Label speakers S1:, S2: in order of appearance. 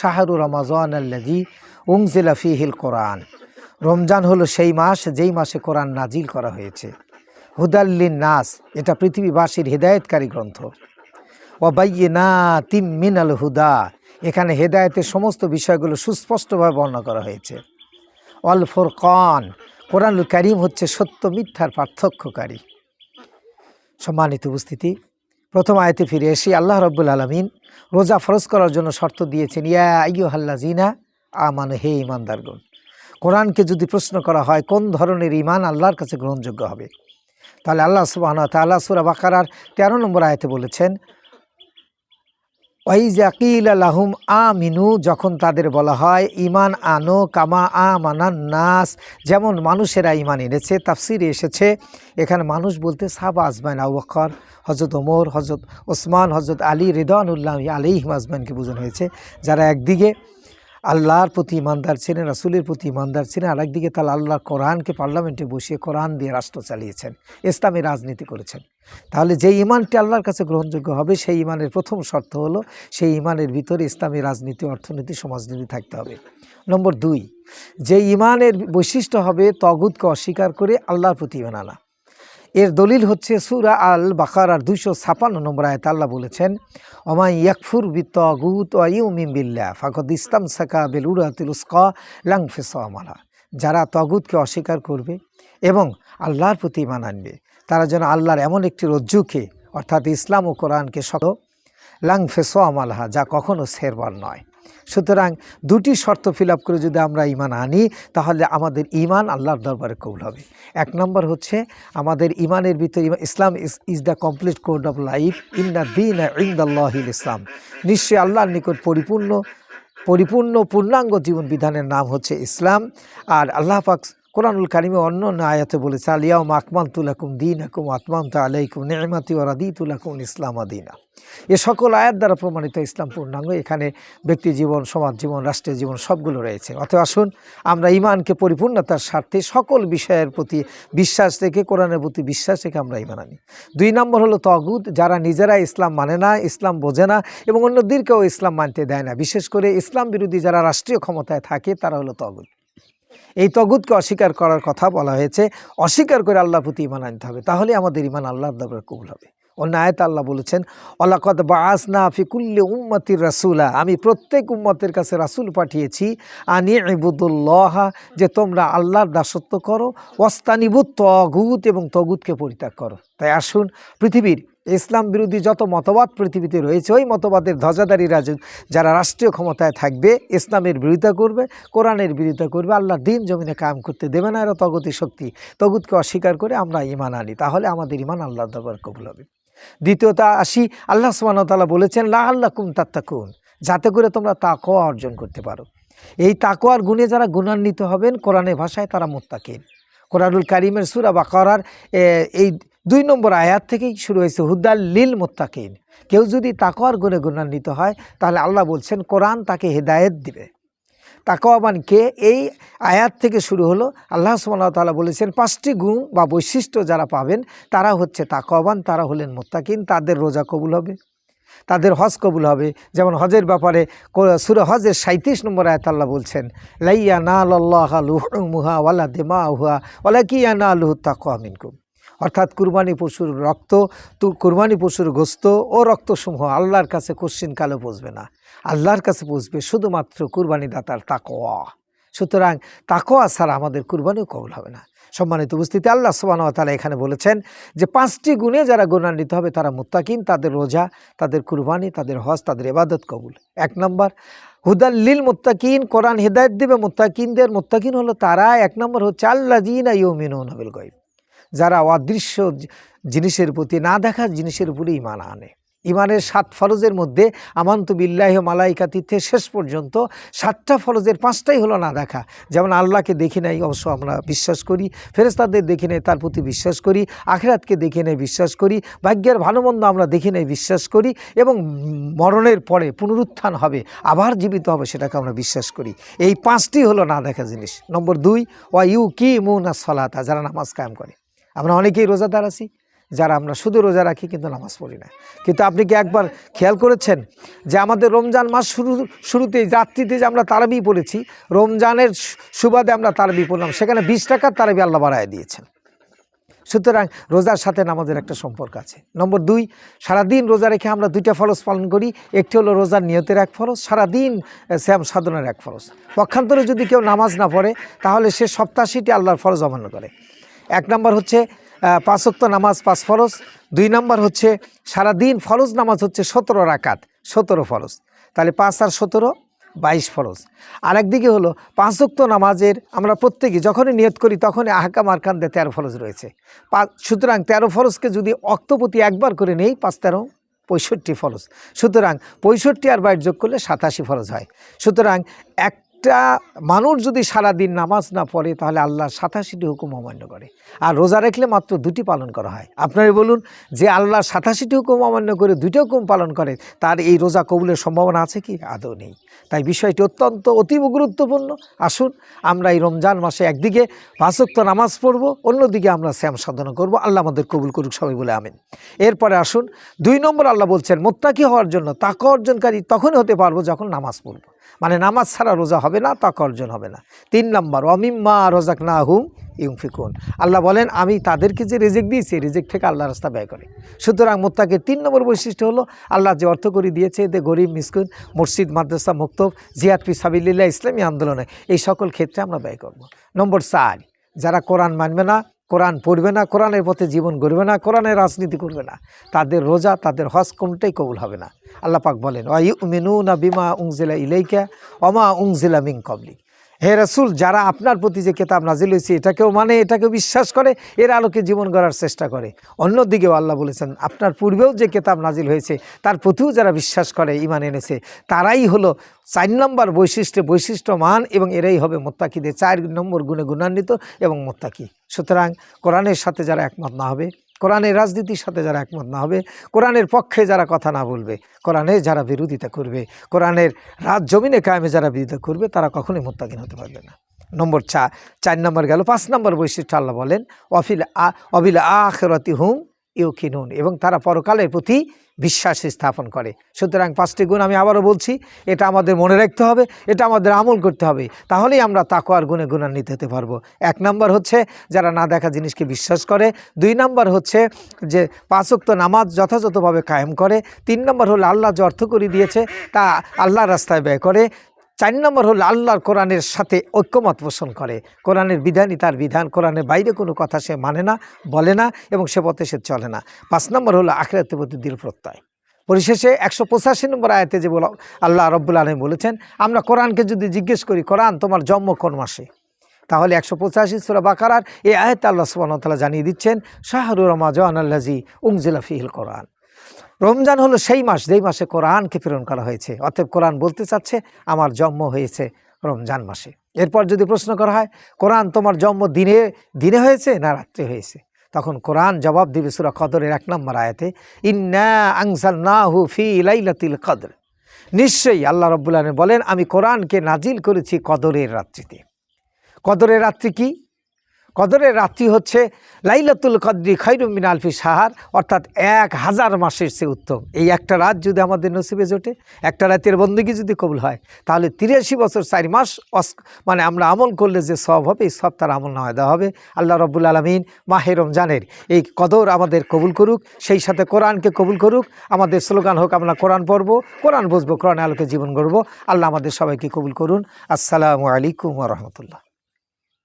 S1: শাহরু রমাজান আল্লাজি উংজিলা ফিহিল কোরআন। রমজান হলো সেই মাস, যেই মাসে কোরআন নাজিল করা হয়েছে। হুদাল্লিন নাস এটা পৃথিবীবাসীর হৃদায়তকারী গ্রন্থ। ওবাইনা তিম মিনাল হুদা, এখানে হেদায়েতের সমস্ত বিষয়গুলো সুস্পষ্টভাবে বর্ণনা করা হয়েছে। অল ফোরকন, কোরআনুল করিম হচ্ছে সত্য মিথ্যার পার্থক্যকারী। সম্মানিত উপস্থিতি প্রথম আয়তে ফিরে এসে আল্লাহ রব্বুল আলমিন রোজা ফরজ করার জন্য শর্ত দিয়েছেন, ইয়া আইয়ু হাল্লা জিনা আমান, হে ইমানদারগণ কোরআনকে যদি প্রশ্ন করা হয়, কোন ধরনের ইমান আল্লাহর কাছে গ্রহণযোগ্য হবে? তাহলে আল্লাহ সুবাহ তাল্লাহ সুরা বাকারার তেরো নম্বর আয়তে বলেছেন ওয়াইজাকিল আ আমিনু, যখন তাদের বলা হয়, ইমান আনো কামা আমানান মানান নাস যেমন মানুষেরা ইমান এনেছে, তাফসিরে এসেছে, এখানে মানুষ বলতে সাব আজমাইন আউবকর হজরত ওমর হজরত ওসমান হজরত আলী রেদানুল্লাহ আলিহিম আজমাইনকে বোঝানো হয়েছে, যারা একদিকে আল্লাহর প্রতি ইমানদার ছিলেন, রাসুলের প্রতি ইমানদার ছিলেন আর একদিকে তারা আল্লাহর কোরআনকে পার্লামেন্টে বসিয়ে কোরআন দিয়ে রাষ্ট্র চালিয়েছেন, ইসলামী রাজনীতি করেছেন। তাহলে যে ইমানটি আল্লাহর কাছে গ্রহণযোগ্য হবে, সেই ইমানের প্রথম শর্ত হলো, সেই ইমানের ভিতরে ইসলামী রাজনীতি, অর্থনীতি, সমাজনীতি থাকতে হবে। নম্বর দুই যে ইমানের বৈশিষ্ট্য হবে তগুদকে অস্বীকার করে আল্লাহর প্রতি ইমান আনা। এর দলিল হচ্ছে সুরা আল বাকারার দুইশো ছাপান্ন নম্বর আয়ত আল্লাহ বলেছেন অমাই ইয়াকফুর বিতগুত ওয়াইউমিম বিল্লাহ, ফাকদ ইসলাম সাকা বেল উরাতুল উস্কা লাং ফেসামালা যারা তগুতকে অস্বীকার করবে এবং আল্লাহর প্রতি ইমান আনবে, তারা যেন আল্লাহর এমন একটি রজ্জুকে, অর্থাৎ ইসলাম ও কোরআনকে সদ লাং ফেসো আমালহা যা কখনও শেরবার নয়। সুতরাং দুটি শর্ত ফিল করে যদি আমরা ইমান আনি, তাহলে আমাদের ইমান আল্লাহর দরবারে কবুল হবে। এক নম্বর হচ্ছে আমাদের ইমানের ভিতরে Islam is the complete code of life in the দিন ইন্দাল্লাহিল ইসলাম। নিশ্চয়ই আল্লাহর নিকট পরিপূর্ণ পরিপূর্ণ পূর্ণাঙ্গ জীবন বিধানের নাম হচ্ছে ইসলাম। আর আল্লাহ পাক কোরআনুল কারিমে অন্য অন্য আয়াতে বলেছে আলিয়াও আকমাল তুলাকুম দিন আকুম আতমাম তা আলাইকুম নেমাতি ওরাদি তুলাকুম ইসলাম আদিনা। এ সকল আয়াত দ্বারা প্রমাণিত ইসলাম পূর্ণাঙ্গ। এখানে ব্যক্তি জীবন, সমাজ জীবন, রাষ্ট্রের জীবন সবগুলো রয়েছে। অতএব আসুন, আমরা ইমানকে পরিপূর্ণতার স্বার্থে সকল বিষয়ের প্রতি বিশ্বাস রেখে, কোরআনের প্রতি বিশ্বাস রেখে আমরা ইমান আনি। দুই নম্বর হলো তগুদ যারা নিজেরা ইসলাম মানে না, ইসলাম বোঝে না এবং অন্যদেরকেও ইসলাম মানতে দেয় না। বিশেষ করে ইসলাম বিরোধী যারা রাষ্ট্রীয় ক্ষমতায় থাকে, তারা হলো তগুদ এই তগুদকে অস্বীকার করার কথা বলা হয়েছে। অস্বীকার করে আল্লাহর প্রতি ইমান আনতে হবে। তাহলে আমাদের ইমান আল্লাহর দরবারে কবুল হবে। অন্য আয়ত আল্লাহ বলেছেন অলাকত বাসনা ফিকুল্লে উম্মতির রাসুলা। আমি প্রত্যেক উম্মতের কাছে রাসুল পাঠিয়েছি, আনি ইবুদুল্লাহ, যে তোমরা আল্লাহর দাসত্ব করো, ওয়াস্তানিবুত তগুত, এবং তগুতকে পরিত্যাগ করো। তাই আসুন পৃথিবীর ইসলাম বিরোধী যত মতবাদ পৃথিবীতে রয়েছে ওই মতবাদের ধ্বজাধারীরা যে- যারা রাষ্ট্রীয় ক্ষমতায় থাকবে ইসলামের বিরোধিতা করবে কোরআনের বিরোধিতা করবে আল্লাহর দিন জমিনে কায়েম করতে দেবে না এরা তগতি শক্তি। তগুতকে অস্বীকার করে আমরা ইমান আনি। তাহলে আমাদের ইমান আল্লাহ দরবার কবুল হবে। দ্বিতীয়ত আসি আল্লাহ সুবাহতাল্লাহ বলেছেন লা আল্লাহ কুম তাত্তাকুন। যাতে করে তোমরা তাকোয়া অর্জন করতে পারো। এই তাকোয়ার গুণে যারা গুণান্বিত হবেন কোরআনের ভাষায় তারা মোত্তাকিন। কোরআনুল কারিমের সুরা বাকারার এ, এই দুই নম্বর আয়াত থেকেই শুরু হয়েছে হুদ্দাল লিল মোত্তাকিন। কেউ যদি তাকোয়ার গুণে গুণান্বিত হয়, তাহলে আল্লাহ বলছেন, কোরআন তাকে হেদায়েত দিবে। তাকওয়াবান কে? এই আয়াত থেকে শুরু হলো, আল্লাহ তাআলা বলেছেন, পাঁচটি গুণ বা বৈশিষ্ট্য যারা পাবেন, তারা হচ্ছে তাকওয়াবান, তারা হলেন মোত্তাকিন, তাদের রোজা কবুল হবে, তাদের হজ কবুল হবে। যেমন হজের ব্যাপারে সুরা হজের সাঁত্রিশ নম্বর আয়াত আল্লাহ বলছেন লাইয়া না আল্লাহ ওয়ালা দেমা হুয়া ওলা কিয়া না আলুহ তাকওয়া মিনকুম। অর্থাৎ কুরবানি পশুর রক্ত কুরবানি পশুর গোস্ত ও রক্তসমূহ আল্লাহর কাছে কোশ্চিন কালে পৌঁছবে না। আল্লাহর কাছে পৌঁছবে শুধুমাত্র কুরবানি দাতার তাকোয়া সুতরাং তাকোয়া ছাড়া আমাদের কুরবানিও কবুল হবে না। সম্মানিত উপস্থিতি, আল্লাহ সুবাহ তালা এখানে বলেছেন যে পাঁচটি গুণে যারা গুণান্বিত হবে তারা মুত্তাকিন, তাদের রোজা, তাদের কুরবানি, তাদের হজ, তাদের এবাদত কবুল। এক নম্বর হুদাল্লিল মুত্তাকিন, কোরআন হেদায়ত দেবে মুত্তাকিনদের। মুত্তাকিন হলো তারা এক নম্বর হচ্ছে আল্লাহ জিন ইউমিন গইব যারা অদৃশ্য জিনিসের প্রতি, না দেখা জিনিসের উপরে ইমান আনে। ইমানের সাত ফরজের মধ্যে আমান্ত বিল্লাহ মালাইকাতিতে শেষ পর্যন্ত সাতটা ফরজের পাঁচটাই হলো না দেখা। যেমন আল্লাহকে দেখি নাই অবশ্য আমরা বিশ্বাস করি ফেরেস্তাদের দেখি নাই তার প্রতি বিশ্বাস করি, আখেরাতকে দেখে নেই বিশ্বাস করি, ভাগ্যের ভালো মন্দ আমরা দেখি নেই বিশ্বাস করি এবং মরণের পরে পুনরুত্থান হবে, আবার জীবিত হবে সেটাকে আমরা বিশ্বাস করি। এই পাঁচটি হলো না দেখা জিনিস। নম্বর দুই, ওয়া ইউ কি মুনা সলাতা, যারা নামাজ কায়েম করে। আমরা অনেকেই রোজাদার আছি, যারা আমরা শুধু রোজা রাখি কিন্তু নামাজ পড়ি না। কিন্তু আপনি কি একবার খেয়াল করেছেন যে আমাদের রমজান মাস শুরু, শুরুতেই রাত্রিতে যে আমরা তারাবি পড়েছি, রমজানের সুবাদে আমরা তারাবি পড়লাম, সেখানে বিশ টাকার তারাবি আল্লাহ বাড়ায় দিয়েছেন। সুতরাং রোজার সাথে নামাজের একটা সম্পর্ক আছে। নম্বর দুই, সারাদিন রোজা রেখে আমরা দুইটা ফরজ পালন করি, একটি হলো রোজার নিয়তের এক ফরজ, সারাদিন শ্যাম সাধনার এক ফরজ। পক্ষান্তরে যদি কেউ নামাজ না পড়ে, তাহলে সে সপ্তাশিটি আল্লাহর ফরজ অমান্য করে। এক নম্বর হচ্ছে পাঁচোক্ত নামাজ, পাঁচ ফরজ। দুই নম্বর হচ্ছে, সারাদিন ফরজ নামাজ হচ্ছে সতেরো রাকাত, সতেরো ফরজ। তাহলে পাঁচ আর সতেরো, বাইশ ফরজ। আরেকদিকে হলো পাঁচোক্ত নামাজের আমরা প্রত্যেকে যখনই নিয়ত করি তখনই আহকাম আরকান্দে তেরো ফরজ রয়েছে। পাঁচ সুতরাং তেরো ফরজকে যদি অক্তপতি একবার করে নেই, পাঁচ তেরো, পঁয়ষট্টি ফরজ। সুতরাং পঁয়ষট্টি আর বাইট যোগ করলে সাতাশি ফরজ হয়। সুতরাং একটা মানুষ যদি সারাদিন নামাজ না পড়ে, তাহলে আল্লাহ সাতাশিটি হুকুম অমান্য করে। আর রোজা রাখলে মাত্র দুটি পালন করা হয়। আপনারা বলুন যে আল্লাহ সাতাশিটি হুকুম অমান্য করে দুটি হুকুম পালন করে, তার এই রোজা কবুলের সম্ভাবনা আছে কি? আদৌ নেই। তাই বিষয়টি অত্যন্ত, অতীব গুরুত্বপূর্ণ। আসুন, আমরা এই রমজান মাসে একদিকে পাঁচক্ত নামাজ পড়ব, অন্যদিকে আমরা শ্যাম সাধনা করব। আল্লাহ আমাদের কবুল করুক, সবাই বলে আমিন। এরপরে আসুন, দুই নম্বর আল্লাহ বলছেন, মোত্তাকি হওয়ার জন্য তাকে অর্জনকারী তখনই হতে পারব যখন নামাজ পড়ব। মানে নামাজ ছাড়া রোজা হবে না তাক অর্জন হবে না। তিন নম্বর অমিম্মা রোজাক না হুম ইউফিকুন আল্লাহ বলেন, আমি তাদেরকে যে রেজেক দিয়েছি রেজেক থেকে আল্লাহ রাস্তা ব্যয় করে। সুতরাং মোত্তাকে তিন নম্বর বৈশিষ্ট্য হলো, আল্লাহ যে অর্থ করে দিয়েছে, এতে গরিব, মিসকুন মসজিদ মাদ্রাসা মুক্তব জিয়াদ পি সাবিল্লা ইসলামী আন্দোলনে, এই সকল ক্ষেত্রে আমরা ব্যয় করব। নম্বর চার, যারা কোরআন মানবে না কোরআন পড়বে না, কোরআনের পথে জীবন গড়বে না, কোরআনের রাজনীতি করবে না। তাদের রোজা, তাদের হজ কোনটাই কবুল হবে না। আল্লাহ পাক বলেন মিনু না বিমা উংজিলা ইলাইকা অমা উংজিলা মিং কবলিক হে রসুল, যারা আপনার প্রতি যে কেতাব নাজিল হয়েছে, এটাকেও মানে এটাকেও বিশ্বাস করে, এর আলোকে জীবন গড়ার চেষ্টা করে। অন্যদিকেও আল্লাহ বলেছেন, আপনার পূর্বেও যে কেতাব নাজিল হয়েছে, তার প্রতিও যারা বিশ্বাস করে ইমান এনেছে, তারাই হলো চার নম্বর বৈশিষ্ট্যে বৈশিষ্ট্যমান এবং এরাই হবে মোত্তাকিদের চার নম্বর গুণে গুণান্বিত এবং মোত্তাকি। সুতরাং কোরআনের সাথে যারা একমত না হবে, কোরআনের রাজনীতির সাথে যারা একমত না হবে, কোরআনের পক্ষে যারা কথা না বলবে, কোরআনের যারা বিরোধিতা করবে, কোরআনের রাজ জমিনে কায়েমে যারা বিরোধিতা করবে, তারা কখনোই মোত্তাকিন হতে পারবে না। নম্বর চা চার নম্বর গেল, পাঁচ নম্বর বৈশিষ্ট্য আল্লাহ বলেন, অফিল আ, অবিল আখরতি হুম ইউকিনুন এবং তারা পরকালের প্রতি বিশ্বাস স্থাপন করে। সুতরাং পাঁচটি গুণ আমি আবারও বলছি, এটা আমাদের মনে রাখতে হবে, এটা আমাদের আমল করতে হবে, তাহলেই আমরা তাকোয়ার গুণে গুণান্বিত হতে পারব। এক নম্বর হচ্ছে যারা না দেখা জিনিসকে বিশ্বাস করে, দুই নম্বর হচ্ছে যে পাঁচক্ত নামাজ যথাযথভাবে কায়েম করে, তিন নম্বর হলো আল্লাহ যে অর্থ করে দিয়েছে, তা আল্লাহ রাস্তায় ব্যয় করে চার নম্বর হলো আল্লাহর কোরআনের সাথে ঐক্যমত পোষণ করে। কোরআনের বিধানই তার বিধান, কোরআনের বাইরে কোনো কথা সে মানে না, বলে না এবং সে পথে সে চলে না। পাঁচ নম্বর হলো আখেরাতের প্রতি দৃঢ় প্রত্যয়। পরিশেষে একশো পঁচাশি নম্বর আয়াতে যে বলা আল্লাহ রব্বুল আলম বলেছেন, আমরা কোরআনকে যদি জিজ্ঞেস করি, কোরআন তোমার জন্ম কোন মাসে? তাহলে একশো পঁচাশি সুরা বাকারার এই আয়তে আল্লাহ সুবাহতালা জানিয়ে দিচ্ছেন শাহরুর রমাজান আল্লাজি উংজিলা ফিহিল কোরআন। রমজান হলো সেই মাস, যেই মাসে কোরআনকে প্রেরণ করা হয়েছে। অতএব কোরআন বলতে চাচ্ছে, আমার জন্ম হয়েছে রমজান মাসে। এরপর যদি প্রশ্ন করা হয়, কোরআন তোমার জন্ম দিনে দিনে হয়েছে না রাত্রে হয়েছে? তখন কোরআন জবাব দিবে সুরা কদরের এক নম্বর আয়াতে, ইন্না আংসাল কদর। নিশ্চয়ই আল্লাহ রব্বুল আলম বলেন, আমি কোরআনকে নাজিল করেছি কদরের রাত্রিতে। কদরের রাত্রি কি? কদরের রাত্রি হচ্ছে লাইলাতুল কদরি খৈরুমিন আলফি সাহার অর্থাৎ এক হাজার মাসের চেয়ে উত্তম। এই একটা রাত যদি আমাদের নসিবে জোটে, একটা রাতের বন্দগি যদি কবুল হয়, তাহলে তিরাশি বছর চার মাস মানে আমরা আমল করলে যে সব হবে, এই সব তার আমল নামায় দেওয়া হবে। আল্লাহ রব্বুল আলমিন মাহে রমজানের এই কদর আমাদের কবুল করুক, সেই সাথে কোরআনকে কবুল করুক। আমাদের স্লোগান হোক, আমরা কোরআন পড়ব, কোরআন বুঝব, কোরআন আলোকে জীবন গড়ব। আল্লাহ আমাদের সবাইকে কবুল করুন। আসসালামু আলাইকুম রহমতুল্লাহ।